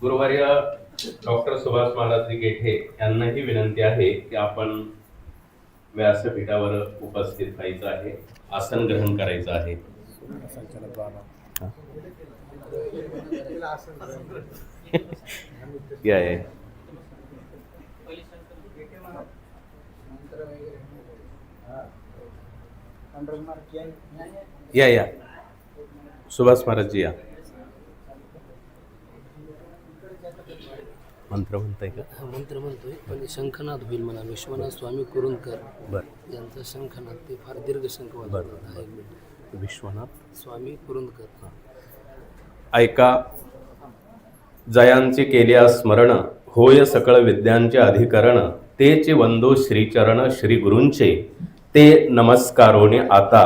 गुरुवर्य doctor Subhash Maharaj Gethe यांनाही विनंती आहे की आपण व्यासपीठावर उपस्थित व्हायचं आहे आसन ग्रहण करायचं आहे. या या. या या. सुभाष महाराजजी या मंत्र म्हणताय का? हा मंत्र म्हणतोय पण शंखनाद होईल म्हणा विश्वनाथ स्वामी कुरुंदकर बर. यांचा शंखनाद ते फार दीर्घ शंख मिनिट. विश्वनाथ? स्वामी कुरुंदकर. ऐका. जयांचे केल्या स्मरण होय सकळ विद्यांचे अधिकरण तेचे वंदो श्रीचरण श्री गुरूंचे ते नमस्कारोने आता.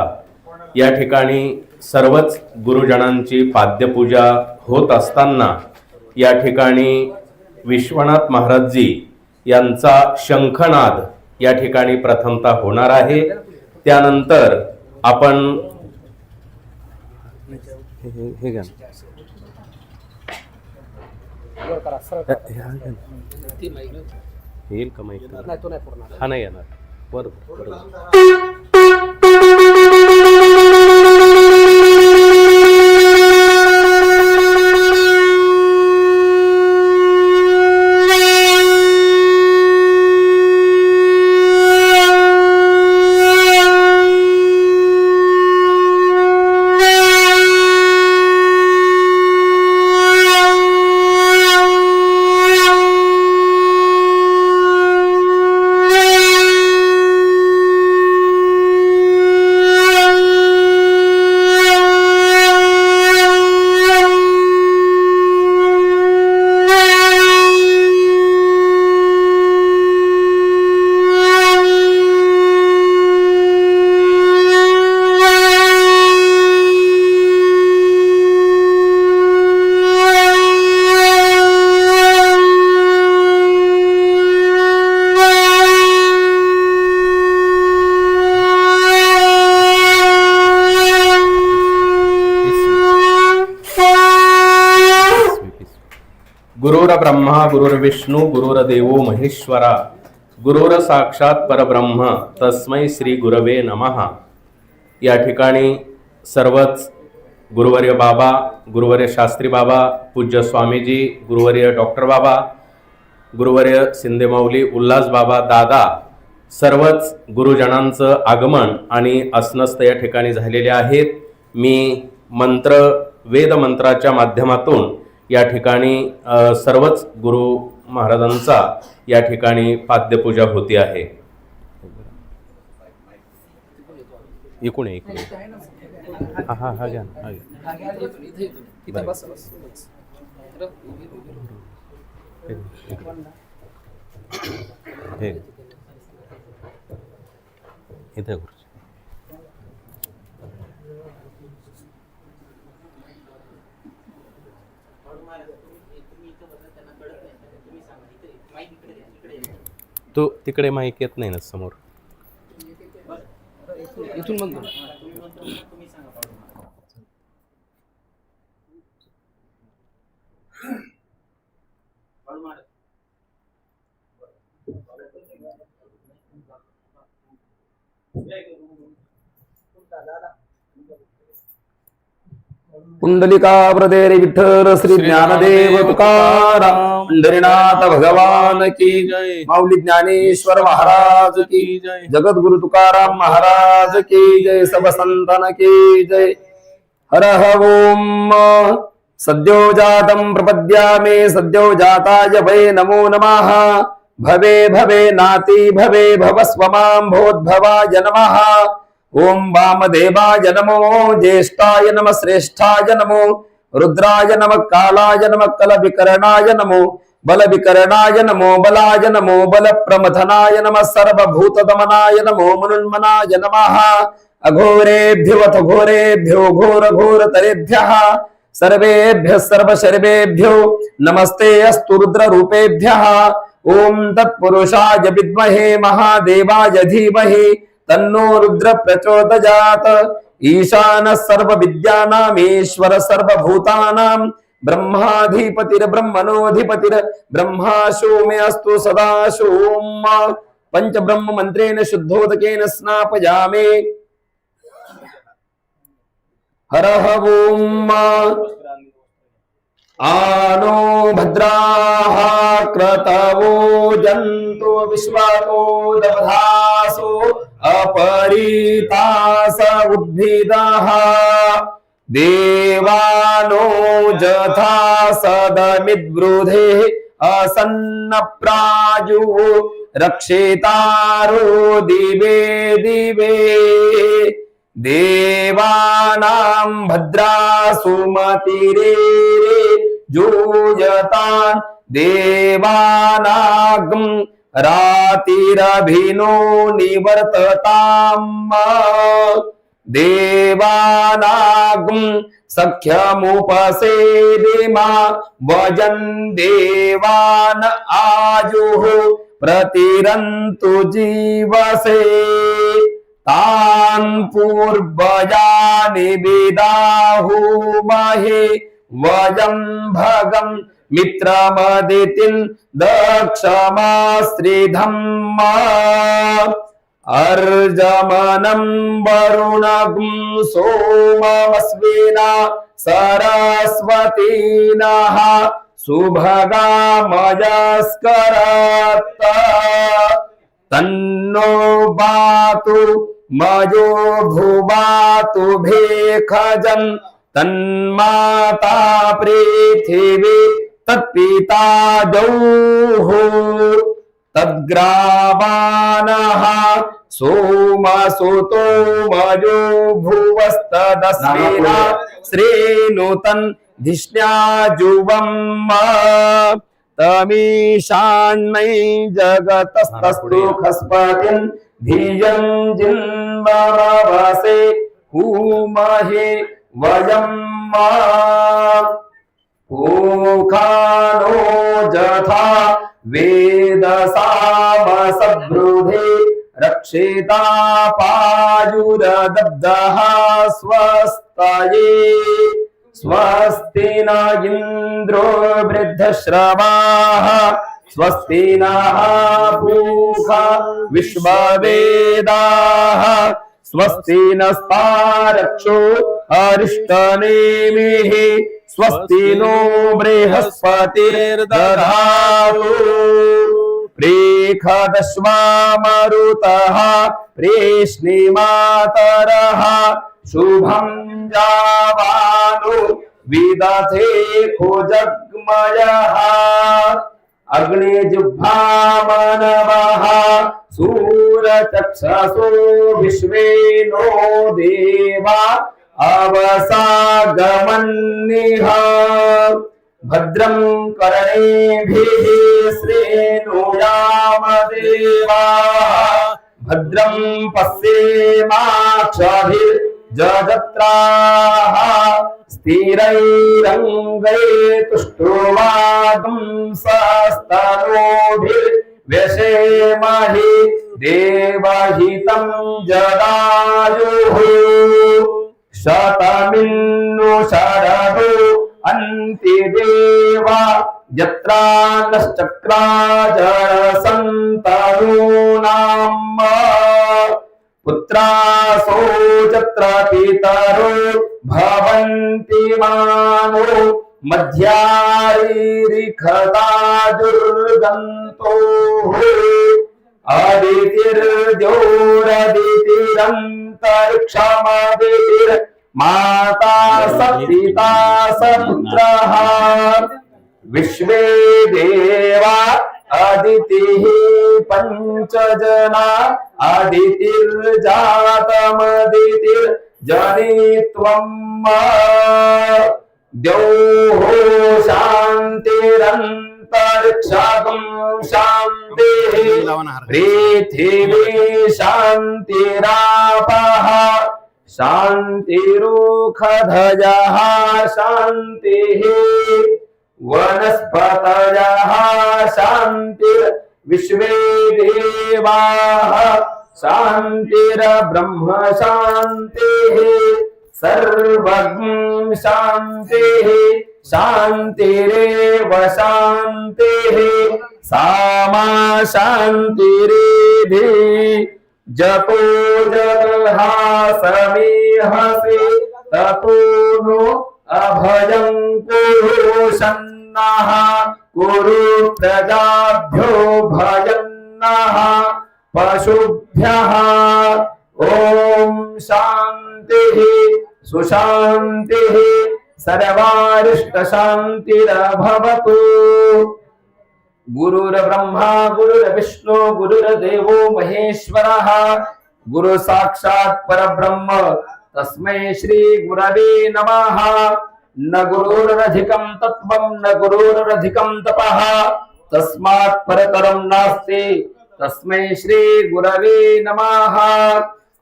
या ठिकाणी सर्वच गुरुजनांची पाद्यपूजा होत असताना या ठिकाणी विश्वनाथ महाराजजी यांचा शंखनाद या ठिकाणी प्रथमतः होणार आहे. त्यानंतर आपण हे येईल का माहिती? हा नाही येणार. बरोबर बरोबर. ब्रह्मा गुरुर्विष्णू गुरुर्देवो महेश्वरा। गुरुर साक्षात परब्रह्म तस्मै श्री गुरवे नमः। या ठिकाणी सर्वच गुरुवर्य बाबा गुरुवर्य शास्त्री बाबा पूज्य स्वामीजी गुरुवर्य डॉक्टर बाबा गुरुवर्य सिंदेमौली उल्हास बाबा दादा सर्वच गुरुजनांचं आगमन आणि असनस्त या ठिकाणी झालेले आहेत. मी मंत्र वेदमंत्राच्या माध्यमातून या ठिकाणी सर्वच गुरु महाराजांचा या ठिकाणी पाद्यपूजा होती आहे. एकूण आहे, एकूण आहे. हा हा हा घ्या हा घ्या. हे इथे तो तिकडे माहिती येत नाही ना समोर. इथून बंद कुंडलिका प्रदेरे विठ्ठल श्री ज्ञानदेव तुकाराम पंढरीनाथ भगवान की जय माऊली ज्ञानेश्वर महाराज की जय जगद्गुरु तुकाराम महाराज की जय सब संतन की जय। हर ओम सद्यो जातं प्रपद्यामे सद्यो जाताय वै नमो नमः। भवे भवे नाति भवे भवस्व मां भोद्भवाय नमः। ओम वामदेवाय नमो ज्येष्ठाय नमः श्रेष्ठाय नमो रुद्राय नम कालाय नमः कलविकरणाय नमो बलविकरणाय नमो बलाय नमो बलप्रमथनाय नम सर्वभूतदमनाय नमो मनुन्मनाय नमः। अघोरेभ्योऽथ घोरेभ्यो घोरघोरतरेभ्यः सर्वेभ्यः सर्वशर्वेभ्यो नमस्ते अस्तु रुद्ररूपेभ्यः। ॐ तत्पुरुषाय विद्महे महादेवाय धीमहि। तन्नो रुद्र प्रचोदयात् ईशानः सर्वविद्यानामीश्वर सर्वभूतानां। ब्रह्माधिपतिर्ब्रह्मणोऽधिपतिर् ब्रह्मा मे अस्तु सदा सोम पञ्चब्रह्म मन्त्रेण शुद्धोदकेन स्नापयामे। हरः ॐ आनो भद्राः क्रतवो जन्तु विश्वतो दधासो अपरीतास उद्भिदः। देवानो जथा सदमिद्वृधे असन्नप्रायु रक्षेतारो दिवे दिवे। देवानां भद्रा सुमतिरे। जूयतान् देवानागं रातिरभिनो निवर्तताम् देवानागं सख्यमुपसेदिमा वजन् देवान आयुः प्रतिरन्तु जीवसे। तान् पूर्वजानि विदाहुमहे वयं भगं मित्रमदितिं मित्रमदितिन् दक्षमाश्रिधम्मा अर्जमनं वरुणगुं सोममस्विना सरस्वतीनः सुभगामयस्करत् तन्नो बातु मयो भुवातु भेखजन् तन्माता पृथिवी तत्पिता द्यौः तद्ग्रावाणः सोमसुतो मयो भुवस्तदस्मिना श्रेणुतन् धिष्ण्याजुवम् तमीशान्मै जगतस्तस्तु खस्पतिम् धियं जिन्मवसे हूमहे वयम् ओखानो जथा वेदसामसबृधे रक्षिता पायुरदब्धः स्वस्तये स्वस्ति न इन्द्रो वृद्धश्रवाः। स्वस्ति नः पूषा विश्ववेदाः स्वस्ति नस्तारक्षो अरिष्टनेमिः स्वस्ति नो बृहस्पतिर्दधातु। प्रेखदश्वामरुतः प्रेष्णिमातरः शुभं जावानु विदधे कुजग्मयः। अग्निजुभामनवः सूरचक्षसो विश्वे नो देवा अवसागमन्निह। भद्रं करणेभिः श्रेणुयामदेवा भद्रं पश्येमाक्षभिर्जत्राः स्थिरैरङ्गै तुष्टुवागुंसस्तनोभिर्व्यशेमहि देवहितं जदायुः शतमिन्नु शरदो अन्ति देवा यत्रा नश्चक्राजरसन्तनूनाम् पुत्रासो यत्र पितरो भवन्ति मानो मध्यारिखता दुर्गन्तोः अदितिर्द्योरदितिरन्तरिक्षमदितिर् माता स पिता स पुत्रः विश्वे देवा अदितिः पञ्चजना। अदितिर्जातमदितिर्जनित्वम्। द्यौः शान्तिरन्तरिक्षगं शान्तिः। पृथिवी शान्तिरापः। शान्तिरुखधजः शान्तिः। वनस्पतयः शान्तिर्विश्वे देवाः शान्तिर्ब्रह्म शान्तिः। सर्वं शान्तिः। शान्तिरेव शान्तिः। सामा शान्तिरेधि। जपो जगहा समीहसि ततो नो अभयं कुरु सन्नः कुरु प्रजाभ्यो भयन्नः पशुभ्यः। ॐ शान्तिः सुशान्तिः सर्वारिष्टशान्तिरभवतु। गुरुर्ब्रह्मा गुरुर्विष्णु गुरुर्देवो महेश्वरः। गुरु साक्षात् परब्रह्म तस्मै श्री गुरवे नमः। न गुरुरधिकं तत्त्वं न गुरुरधिकं तपः। तस्मात् परतरं नास्ति तस्मै श्री गुरवे नमः।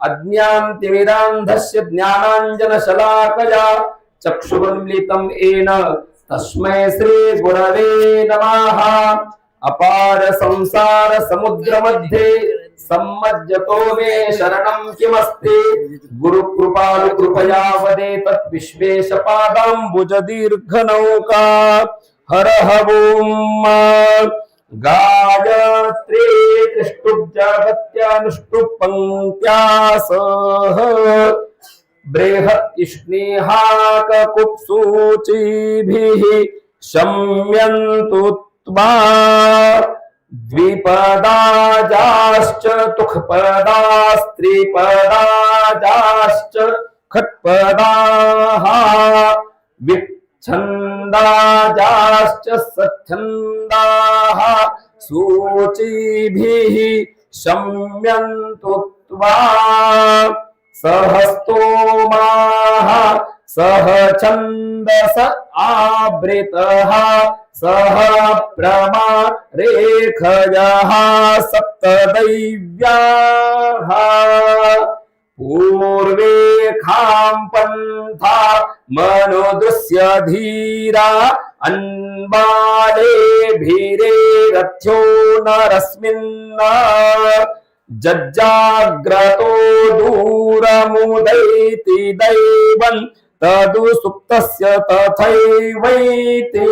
अज्ञान्तिमिरान्धस्य ज्ञानाञ्जनशलाकया चक्षुरुन्मिलितं येन तस्मै श्री गुरवे नमः। अपार संसार समुद्रमध्ये सम्मज्जतो मे शरणं किमस्ति? गुरु कृपालु कृपया वदे तत् विश्वेश पादाम्बुज दीर्घनौका हर हवोम गायत्री त्रिष्टुब्जगत्यानुष्टुप् सह बृहत्स्नेहाककुप्सूचिभिः शम्यन्तु त्वा द्विपदाजाश्च तुखपदास्त्रिपदाजाश्च खट्पदाः विच्छन्दाजाश्च सच्छन्दाः सूचीभिः शम्यन्तु त्वा सहस्तोमाः सह छन्दस आवृतः सह प्रमा रेखयः सप्तदैव्याः। पूर्वे पन्था मनोदृश्य धीरा अन्बाले भीरे रथ्यो नरस्मिन्ना जज्जाग्रतो दूरमुदैति दैवन् तदु सुप्तस्य तथैवैति।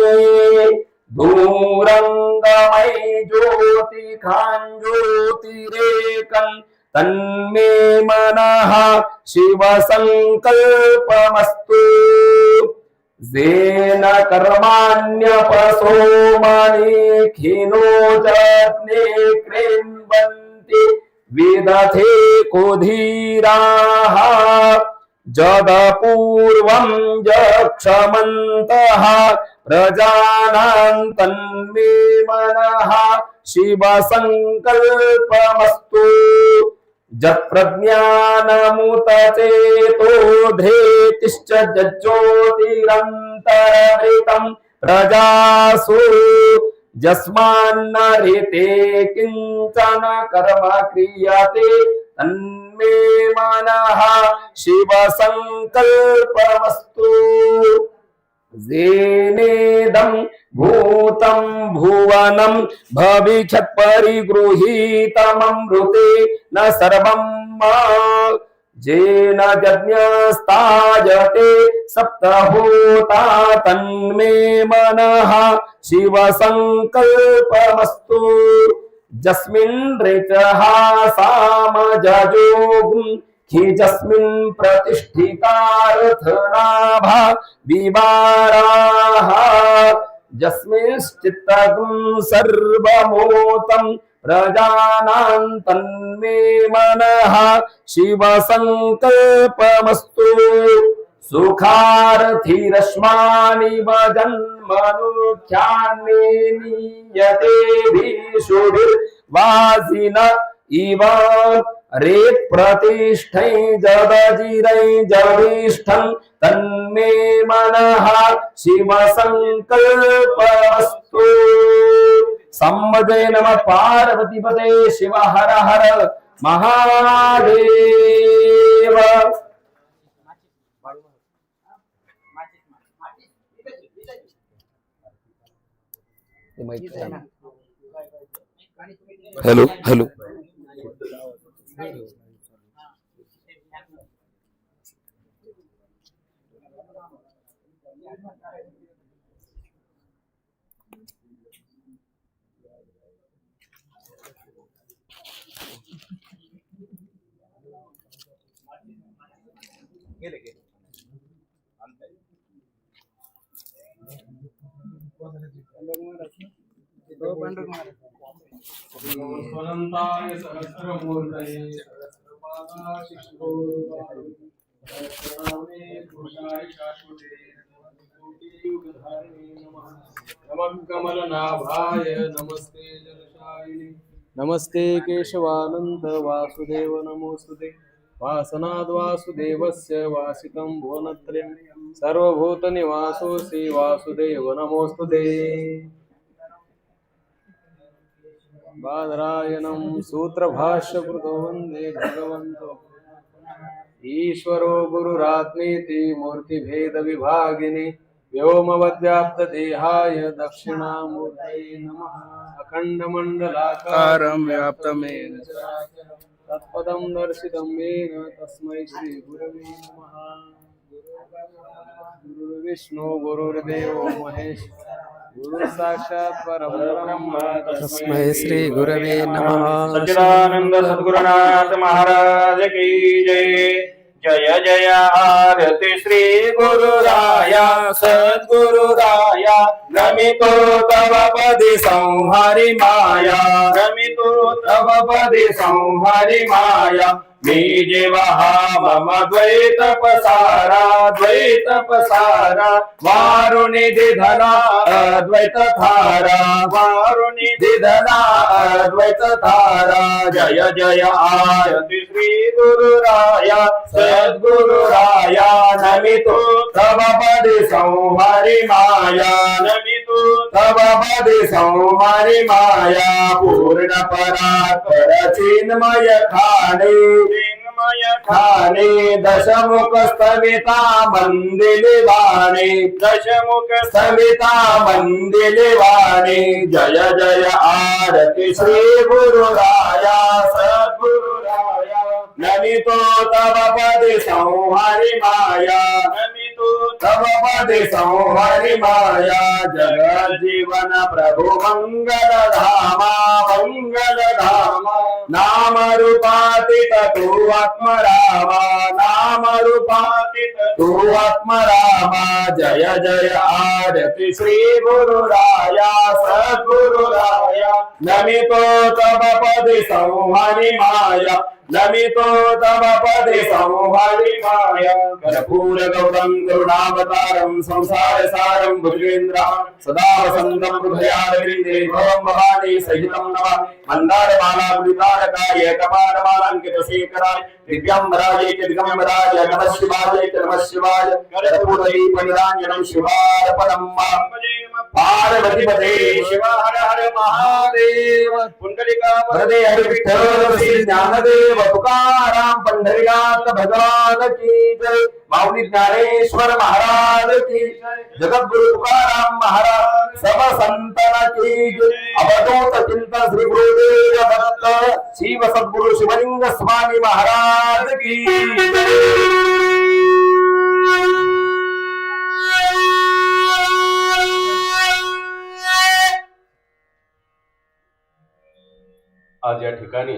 दूरङ्गमय ज्योतिखाञ्ज्योतिरेकम् तन्मे मनः शिवसङ्कल्पमस्तु। येन कर्माण्यपसो मनीखिनो जज्ञे कृण्वन्ति विदथे कुधीराः जगपूर्वं जक्षमन्तः प्रजानां तन्मे मनः शिवसङ्कल्पमस्तु जत्प्रज्ञानमुत चेतो धृतिश्च जज्ज्योतिरन्तरभृतं प्रजासु यस्मान्न किञ्चन कर्म क्रियते तन्मे मनः शिवसङ्कल्पमस्तु। जेनेदं भूतं भुवनं भविष्यत् परिगृहीतममृते न सर्वं मा जेन यज्ञस्तायते सप्तहोता तन्मे मनः शिवसङ्कल्पमस्तु। जस्मिन् ऋचः सामजजोगुम् खिजस्मिन् प्रतिष्ठितार्थनाभा विवाराः। जस्मिंश्चित्तगुं सर्वमोतं प्रजानां तन्मे मनः शिवसङ्कल्पमस्तु। सुखार्थिरश्मानि वजन्मनुख्यान्मे नीयते भीषुभिर्वासिन इव। रे प्रतिष्ठै जदजिरै जविष्ठं तन्मे मनः शिवसङ्कल्पमस्तु। సమ్మదే నమ పార్వతిపదే Shiva Hara Hara Mahadeva hello hello Thank you. गेले गेले. हॅलो स्वनन्ताय सहस्रमूर्तये पुरुषाय शाश्वते नमः कमलनाभाय नमस्ते जलशायिनि नमस्ते केशवानन्द वासुदेव नमोऽस्तुते वासनाद् वासुदेवस्य वासितं भुवनत्रयं सर्वभूतनिवासोऽसि वासुदेव नमोऽस्तुते बादरायणं सूत्रभाष्यकृतो वन्दे भगवन्तो। ईश्वरो गुरुरात्मेति मूर्तिभेदविभागिनि व्योमवद्व्याप्तदेहाय दक्षिणामूर्तये नमः। अखण्डमण्डलाकारं व्याप्तमेन। तत्पदं दर्शितं येन तस्मै श्रीगुरवे नमः। गुरुर्विष्णु गुरुर्देवो महेश। गुरु साक्षात् परब्रह्म तस्मै श्री गुरवे नमः। सच्चिदानंद सद्गुरुनाथ महाराज की जय। जय जय आरती श्री गुरुराया सद्गुरुराया नमितो तव पदि संहारि माया। नमितो तव पदि संहारि माया। मी जेवहा मम द्वैत पसारा द्वैत पसारा वारुनिधि धना अद्वैत धारा वारुनिधि धना अद्वैत धारा जय जय आरती श्री गुरुराया सद्गुरुराया नमितो तव पदि संहारि माया। नमितो तव पदि संहारि माया। पूर्ण परात्पर चिन्मय खाणे खाणे दशमुख स्तविता मंदिले वाणे। दशमुख स्तविता मंदिले वाणे। जय जय आरती श्री गुरुराया सद्गुरुराया। नमितो तव पदे संहारि माया। नमितो तव पदे संहारि माया। जगत जीवन प्रभु मंगल धामा मंगल धामा। नाम रूपातीत तू आत्मरामा नाम रूपातीत तू आत्मरामा जय जय आरती श्री गुरु राया सद्गुरु राया नमितो तव पदे संहारि माया नमितो तव पदे संहारि माया। कर्पूर गौरं करुणावतारं संसार सारं भुजगेन्द्र सदा वसन्तं हृदयारविन्दे भवं भवानी सहितं नमः। मन्दारमाला गुलितारकाय कपालमालाङ्कितशेखराय दिव्याम्बराय च दिगम्बराय नमः शिवाय नमः शिवाय। कर्पूरदीपनिराञ्जनं शिवार्पणम्। पार्वती पदे शिव हर हर महादेव। पुंडलिका वरदे हरि विठ्ठल श्री ज्ञानदेव तुकाराम पंढरीनाथ भगवान की जय। माऊली ज्ञानेश्वर महाराज की जगद्गुरु तुकाराम महाराज सब संतन की। अवधूत चिंतन श्री गुरुदेव दत्त शिव सद्गुरु शिवलिंग स्वामी महाराज की। आज या ठिकाणी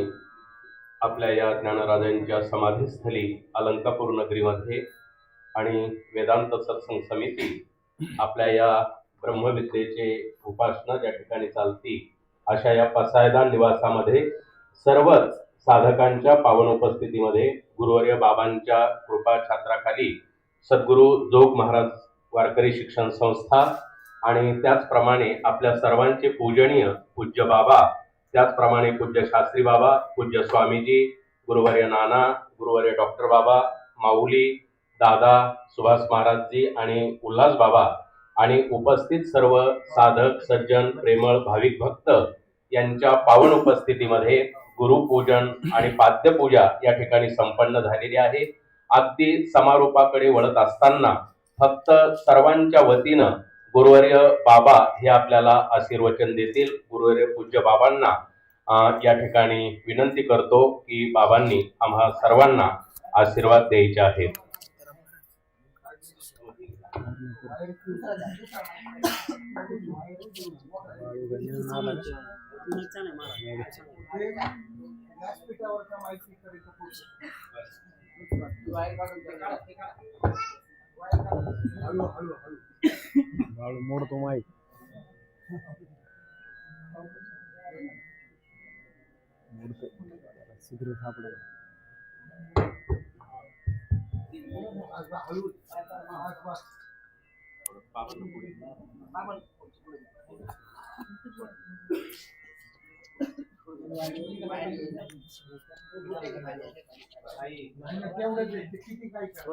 आपल्या या ज्ञानराजांच्या समाधीस्थली अलंकापूर नगरीमध्ये आणि वेदांत सत्संग समिती आपल्या या ब्रह्मविद्येचे उपासना ज्या ठिकाणी चालती अशा या पसायदान निवासामध्ये सर्वच साधकांच्या पावन उपस्थितीमध्ये गुरुवर्य बाबांच्या कृपा छात्राखाली सद्गुरू जोग महाराज वारकरी शिक्षण संस्था आणि त्याचप्रमाणे आपल्या सर्वांचे पूजनीय पूज्य बाबा त्याचप्रमाणे पूज्य शास्त्री बाबा पूज्य स्वामीजी गुरुवर्य नाना गुरुवर्य डॉक्टर बाबा माऊली दादा सुभाष महाराजजी आणि उल्हास बाबा आणि उपस्थित सर्व साधक सज्जन प्रेमळ भाविक भक्त यांच्या पावन उपस्थितीमध्ये गुरुपूजन आणि पाद्यपूजा या ठिकाणी संपन्न झालेली आहे. अगदी समारोपाकडे वळत असताना फक्त सर्वांच्या वतीनं गुरुवर्य बाबा हे आपल्याला आशीर्वचन देतील. गुरुवर्य पूज्य बाबांना या ठिकाणी विनंती करतो की बाबांनी आम्हा सर्वांना आशीर्वाद द्यायचे आहेत. बाळू मोडतो माईक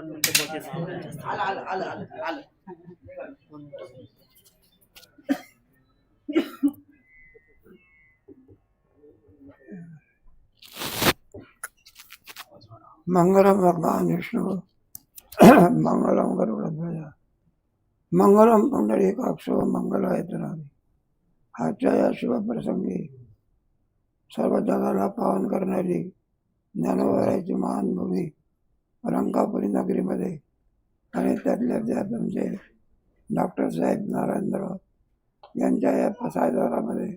मोडतो सिगरेट सापडलं आलं आलं आलं आलं आलं मंगलम भगवान विष्णु मंगलम गरुडध्वज मंगलम पुंडरीकाक्षो मंगलायतनामी। आजच्या या शुभप्रसंगी सर्व जगाला पावन करणारी ज्ञानोबराची महान भूमी रंकापुरी नगरीमध्ये आणि त्यातल्या त्या तुमचे डॉक्टर साहेब नारायणराव यांच्या या पसायदारामध्ये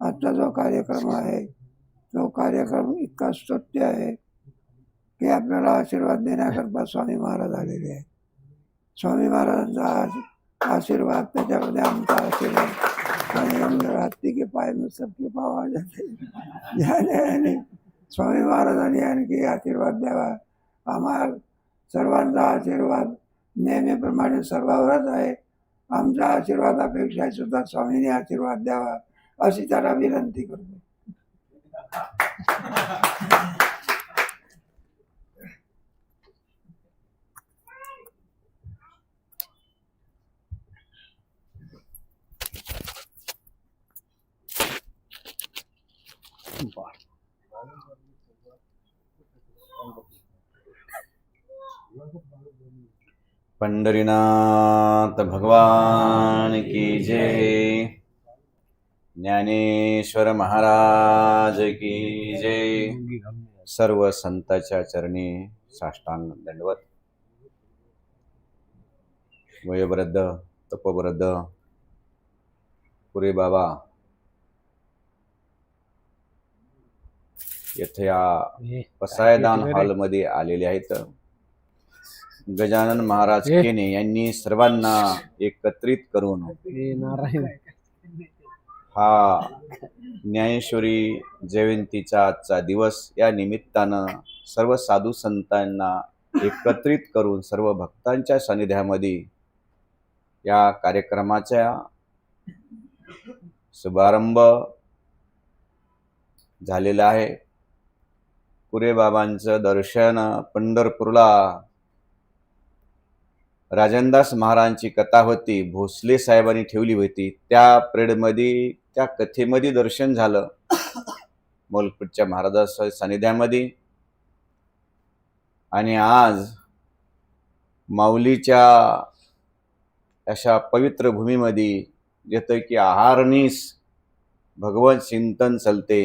आजचा जो कार्यक्रम आहे तो कार्यक्रम इतका स्तुत्य आहे की आपल्याला आशीर्वाद देण्याकरता स्वामी महाराज आलेले आहेत. स्वामी महाराजांचा आशीर्वाद त्याच्यामध्ये आमचा आशीर्वाद. आणि आमच्या हत्ती के पाय में सबके पावा जाते याने आणि स्वामी महाराजांनी आणखी आशीर्वाद द्यावा. आम्हाला सर्वांचा आशीर्वाद नेहमीप्रमाणे सर्वावरच आहे. आमच्या आशीर्वादापेक्षा सुद्धा स्वामीने आशीर्वाद द्यावा अशी त्याला विनंती करतो. पंढरीनाथ भगवान की जय। ज्ञानेश्वर महाराज की जय। सर्व संताच्या चरणी साष्टांग दंडवत। वयोवृद्ध तपवृद्ध पुरे बाबा येथे या पसायदान हॉलमध्ये आलेले आहेत. गजानन महाराज. केने यांनी सर्वांना एकत्रित करून हा ज्ञानेश्वरी जयंतीचा आजचा दिवस या निमित्तानं सर्व साधू संतांना एकत्रित करून सर्व भक्तांच्या सानिध्यामध्ये या कार्यक्रमाचा शुभारंभ झालेला आहे पुरे बाबांचं दर्शन पंढरपूरला राजनदास महाराजांची कथा होती भोसले साहेबांनी ठेवली होती. त्या प्रेडमध्ये त्या कथेमध्ये दर्शन झालं. मोलपूरच्या महाराजा सानिध्यामध्ये. आणि आज माऊलीच्या अशा पवित्र भूमीमध्ये येतं की आहारनीस भगवत चिंतन चलते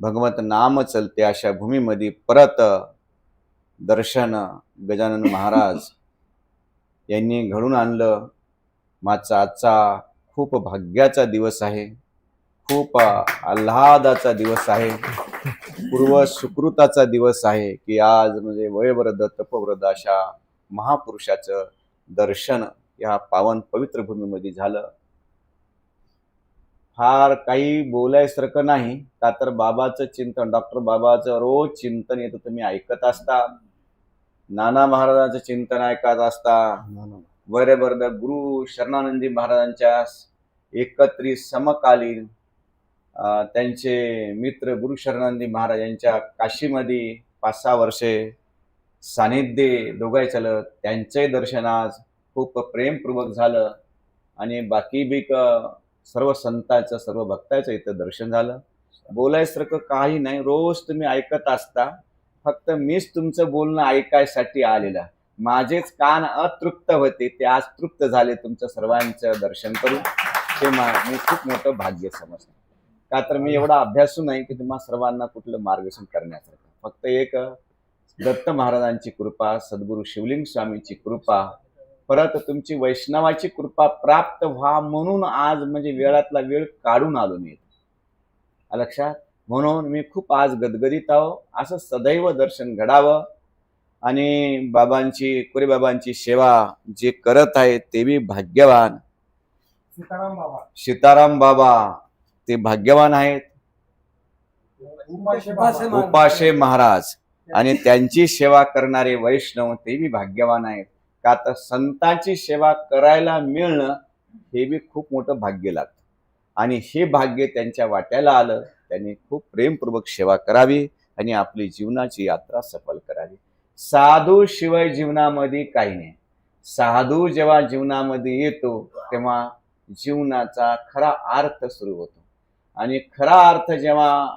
भगवत नाम चलते अशा भूमीमध्ये परत दर्शन गजानन महाराज यांनी घडून आणलं. माझा आजचा खूप भाग्याचा दिवस आहे. खूप आल्हादाचा दिवस आहे. पूर्व सुकृताचा दिवस आहे की आज म्हणजे वयवृद्ध तपवृद्ध अशा महापुरुषाचं दर्शन या पावन पवित्र भूमीमध्ये झालं. फार काही बोलायसारखं नाही. का तर बाबाचं चिंतन डॉक्टर बाबाचं रोज चिंतन येतं. तुम्ही ऐकत असता. नाना महाराजांचं चिंतन ऐकत असता. वरेवर्द गुरु शरणानंदी महाराजांच्या एकत्रित समकालीन त्यांचे मित्र गुरु शरणानंदी महाराज यांच्या काशीमध्ये पाच सहा वर्षे सानिध्य दोघाय चालत त्यांचंही दर्शन आज खूप प्रेमपूर्वक झालं. आणि बाकी बीक अ, सर्व संतांचं सर्व भक्ताचं इथं दर्शन झालं. बोलायसारखं काही नाही. रोज तुम्ही ऐकत असता. फक्त मीच तुमचं बोलणं ऐकायसाठी आलेलं माझेच कान अतृप्त होते ते आज तृप्त झाले तुमचं सर्वांचं दर्शन करून. ते मी खूप मोठं भाग्य समजतो. का तर मी एवढा अभ्यासू नाही की तुम्हा सर्वांना कुठलं मार्गदर्शन करण्यासारखं. फक्त एक दत्त महाराजांची कृपा सद्गुरू शिवलिंग स्वामीची कृपा परत तुमची वैष्णवाची कृपा प्राप्त व्हा म्हणून आज म्हणजे वेळातला वेळ काढून आलो मी लक्षात? म्हणून मी खूप आज गदगदित आहो. असं सदैव दर्शन घडावं. आणि बाबांची कुरे बाबांची सेवा जे करत आहेत ते बी भाग्यवान. सीताराम बाबा. सीताराम बाबा ते भाग्यवान आहेत. उपाशे महाराज. आणि त्यांची सेवा करणारे वैष्णव ते बी भाग्यवान आहेत. का तर संतांची सेवा करायला मिळणं हे बी खूप मोठं भाग्य लागतं. आणि हे भाग्य त्यांच्या वाट्याला आलं. त्यांनी खूप प्रेमपूर्वक सेवा करावी आणि आपली जीवनाची यात्रा सफल करावी. साधू शिवाय जीवनामध्ये काही नाही. साधू जेव्हा जीवनामध्ये येतो तेव्हा जीवनाचा खरा अर्थ सुरू होतो. आणि खरा अर्थ जेव्हा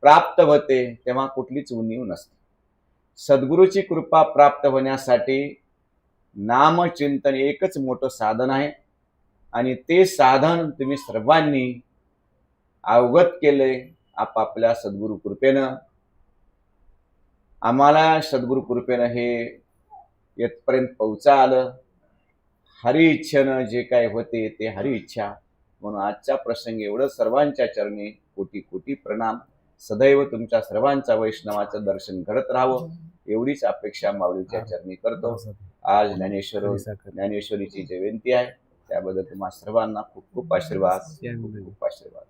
प्राप्त होते तेव्हा कुठलीच उणीव नसते. सद्गुरूची कृपा प्राप्त होण्यासाठी नामचिंतन एकच मोठं साधन आहे. आणि ते साधन तुम्ही सर्वांनी अवगत केले आपापल्या सद्गुरू कृपेनं. आम्हाला सद्गुरू कृपेनं हे येथपर्यंत पोहोचा आलं हरी इच्छेनं जे काय होते ते हरी इच्छा. म्हणून आजच्या प्रसंगी एवढं सर्वांच्या चरणी कोटी कोटी प्रणाम. सदैव तुमच्या सर्वांचा वैष्णवाचं दर्शन घडत राहावं. एवढीच अपेक्षा माऊलीच्या चरणी करतो. आज ज्ञानेश्वर ज्ञानेश्वरीची जयंती आहे. त्याबद्दल तुम्हा सर्वांना खूप खूप आशीर्वाद. खूप खूप आशीर्वाद.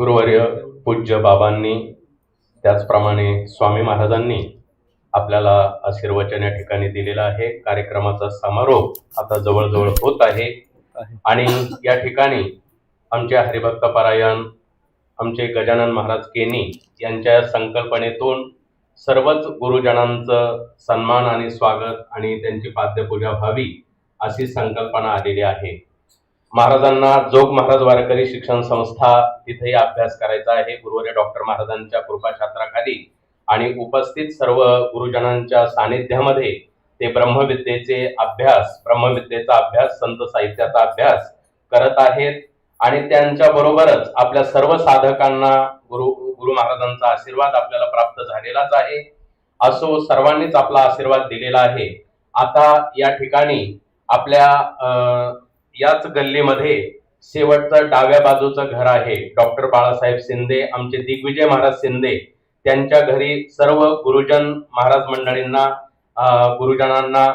गुरुवर्य पूज्य बाबांनी त्याचप्रमाणे स्वामी महाराजांनी आपल्याला आशीर्वचन या ठिकाणी दिलेलं आहे. कार्यक्रमाचा समारोप आता जवळजवळ होत आहे. आणि या ठिकाणी आमचे हरिभक्त पारायण आमचे गजानन महाराज केनी यांच्या संकल्पनेतून सर्वच गुरुजनांचं सन्मान आणि स्वागत आणि त्यांची पाद्यपूजा व्हावी अशी संकल्पना आलेली आहे. महाराजांना जोग महाराज वारकरी शिक्षण संस्था तिथेही अभ्यास करायचा आहे. गुरुवारी डॉक्टर महाराजांच्या कृपाछात्राखाली आणि उपस्थित सर्व गुरुजनांच्या सानिध्यामध्ये ते ब्रह्मविद्येचे अभ्यास ब्रह्मविद्येचा अभ्यास संत साहित्याचा अभ्यास करत आहेत. आणि त्यांच्या बरोबरच आपल्या सर्व साधकांना गुरु गुरु महाराजांचा आशीर्वाद आपल्याला प्राप्त झालेलाच आहे. असो सर्वांनीच आपला आशीर्वाद दिलेला आहे. आता या ठिकाणी आपल्या अं, याच गल्लीमध्ये शेवटचं डाव्या बाजूचं घर आहे. डॉक्टर बाळासाहेब शिंदे आमचे दिग्विजय महाराज शिंदे त्यांच्या घरी सर्व गुरुजन महाराज मंडळींना गुरुजनांना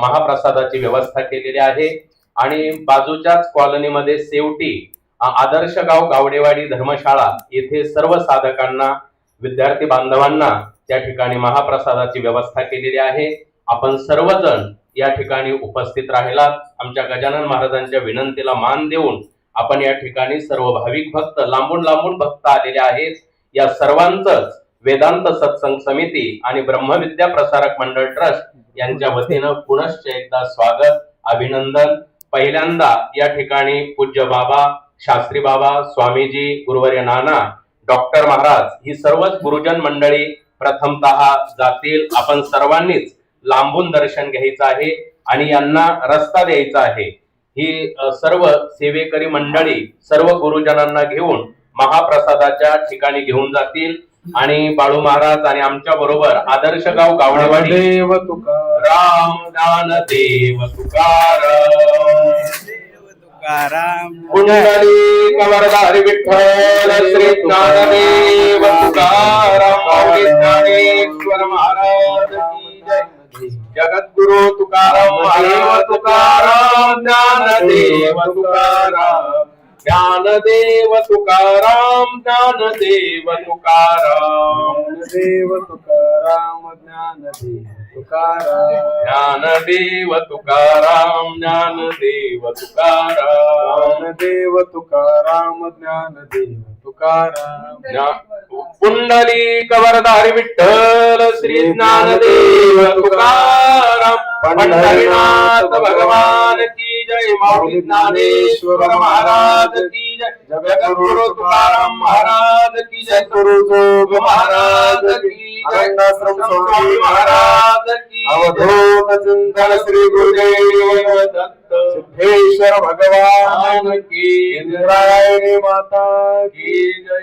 महाप्रसादाची व्यवस्था केलेली आहे. आणि बाजूच्याच कॉलनीमध्ये सेवटी आदर्श गाव गावडेवाडी धर्मशाळा येथे सर्व साधकांना विद्यार्थी बांधवांना त्या ठिकाणी महाप्रसादाची व्यवस्था केलेली आहे. आपण सर्वजण या ठिकाणी उपस्थित राहिला आमच्या गजानन महाराजांच्या विनंतीला मान देऊन आपण या ठिकाणी सर्व भाविक भक्त लांबून लांबून भक्त आलेले आहेत. या सर्वांचंच वेदांत सत्संग समिती आणि ब्रह्मविद्या प्रसारक मंडळ ट्रस्ट यांच्या वतीनं पुनश्च एकदा स्वागत अभिनंदन. पहिल्यांदा या ठिकाणी पूज्य बाबा शास्त्री बाबा स्वामीजी गुरुवर्य नाना डॉक्टर महाराज ही सर्वच गुरुजन मंडळी प्रथमतः जातील. आपण सर्वांनीच लांबून दर्शन घ्यायचं आहे आणि यांना रस्ता द्यायचा आहे. ही सर्व सेवेकरी मंडळी सर्व गुरुजनांना घेऊन महाप्रसादाच्या ठिकाणी घेऊन जातील. आणि बाळू महाराज आणि आमच्या बरोबर आदर्श गाव गावडेवाडी देव तुका राम दान देव तुकाराम कुंडली कमरधारी विठ्ठल श्री ज्ञानदेव तुकाराम माऊली ज्ञानेश्वर महाराज की जय. जगद्गुरु तुकाराम महाराज तुकाराम ज्ञानदेव तुकाराम ज्ञानदेव तुकाराम ज्ञानदेव तुकाराम. देव तुकाराम ज्ञानदेव तुकाराम ज्ञानदेव तुकाराम ज्ञानदेव तुकाराम. देव तुकाराम ज्ञानदेव तुकाराम. कुंडली कवरधारी विठ्ठल श्री ज्ञानदेव तुकाराम. पंढरीनाथ भगवान की जय. माऊली ज्ञानेश्वर महाराज की जय. जगद्गुरु तुकाराम महाराज की जय. गुरु जोग महाराज की जय. महाराज जय. अवधूत चिंतन श्री गुरुदेव दत्त। सिद्धेश्वर भगवान की. इंद्रायणी माता की जय।